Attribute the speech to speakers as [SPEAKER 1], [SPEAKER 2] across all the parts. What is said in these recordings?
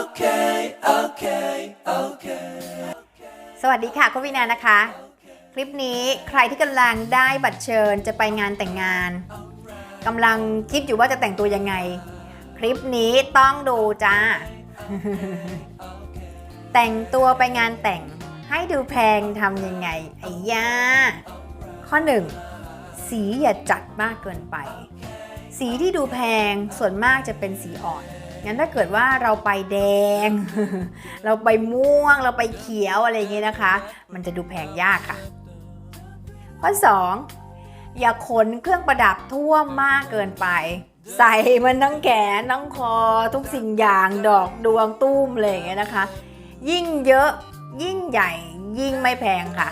[SPEAKER 1] okay, okay, okay. สวัสดีค่ะคุณวินานะคะ คลิปนี้ใครที่กำลังได้บัตรเชิญจะไปงานแต่งงานกำลังคิดอยู่ว่าจะแต่งตัวยังไง คลิปนี้ต้องดูจ้า แต่งตัวไปงานแต่งให้ดูแพงทำยังไงไอ้ยาข้อหนึ่งสีอย่าจัดมากเกินไป สีที่ดูแพงส่วนมากจะเป็นสีอ่อน งั้นถ้าเกิดว่าเราไปแดง เราไปม่วง เราไปเขียวอะไรอย่างเงี้ยนะคะ มันจะดูแพงยากค่ะ ข้อ 2 อย่าขนเครื่องประดับทั่วมากเกินไป ใส่มันทั้งแขนทั้งคอ ทุกสิ่งอย่างดอกดวงตุ้มอะไรอย่างเงี้ยนะคะ ยิ่งเยอะยิ่งใหญ่ยิ่งไม่แพงค่ะ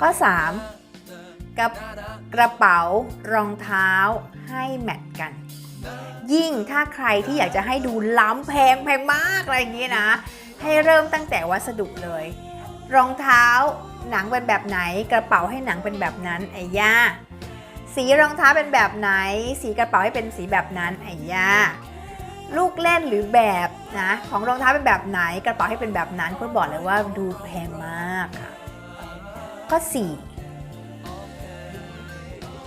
[SPEAKER 1] ข้อ 3 กับกระเป๋ารองเท้าให้แมทกัน ยิ่งถ้าใครที่อยากจะให้ดูล้ำแพงแพงมากอะไรอย่างนี้นะ ให้เริ่มตั้งแต่วัสดุเลย รองเท้าหนังเป็นแบบไหน กระเป๋าให้หนังเป็นแบบนั้นไอ้ย่าสีรองเท้าเป็นแบบไหน สีกระเป๋าให้เป็นสีแบบนั้นไอ้ย่าลูกเล่นหรือแบบนะของรองเท้าเป็นแบบไหน กระเป๋าให้เป็นแบบนั้นก็บอกเลยว่าดูแพงมากค่ะข้อสี่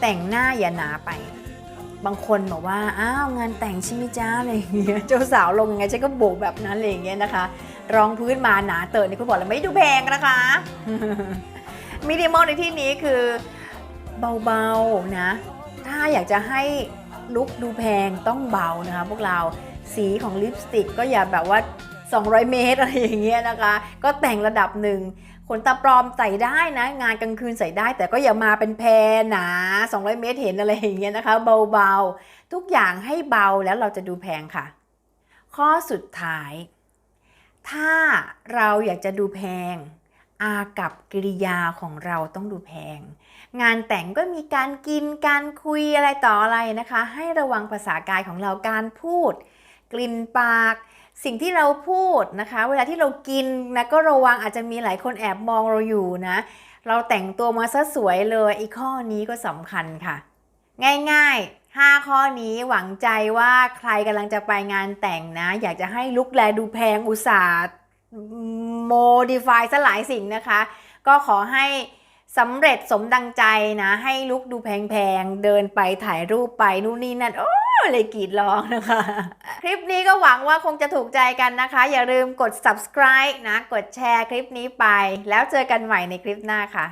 [SPEAKER 1] แต่งหน้าอย่าหนาไป บางคนบอกว่า อ้าว งานแต่งช่ไหมจ้าอะไรอย่างเงี้ย เจ้าสาวลงยังไงฉันก็โบกแบบนั้นอะไรอย่างเงี้ยนะคะ รองพื้นมาหนาเติร์นี่คุณบอกเลยไม่ดูแพงนะคะ มินิมอลในที่นี้คือเบาๆนะ ถ้าอยากจะให้ลุคดูแพงต้องเบานะคะพวกเรา สีของลิปสติกก็อย่าแบบว่า 200 เมตรอะไรอย่างเงี้ยนะคะ ก็แต่งระดับหนึ่ง ขนตาปลอมใส่ได้นะ งานกลางคืนใส่ได้ แต่ก็อย่ามาเป็นแพรหนา 200 เมตรเห็นอะไรอย่างเงี้ยนะคะ เบาๆ ทุกอย่างให้เบาแล้วเราจะดูแพงค่ะ ข้อสุดท้าย ถ้าเราอยากจะดูแพง อากับกิริยาของเราต้องดูแพง งานแต่งก็มีการกินการคุยอะไรต่ออะไรนะคะ ให้ระวังภาษากายของเราการพูด กลิ่นปาก สิ่งที่เราพูดนะคะ เวลาที่เรากินนะก็ระวังอาจจะมีหลายคนแอบมองเราอยู่นะ เราแต่งตัวมาซะสวยเลยอีกข้อนี้ก็สำคัญค่ะ ง่ายๆ 5 ข้อนี้หวังใจว่าใครกำลังจะไปงานแต่งนะ อยากจะให้ลุกแลดูแพงอุตสาห์โมดิฟายซะหลายสิ่งนะคะ ก็ขอให้สำเร็จสมดังใจนะ ให้ลุกดูแพงๆ เดินไปถ่ายรูปไปนู่นนี่นั่นโอ้ เลยกรีดร้องนะคะ คลิปนี้ก็หวังว่าคงจะถูกใจกันนะคะ อย่าลืมกด subscribe นะ กดแชร์คลิปนี้ไป แล้วเจอกันใหม่ในคลิปหน้าค่ะ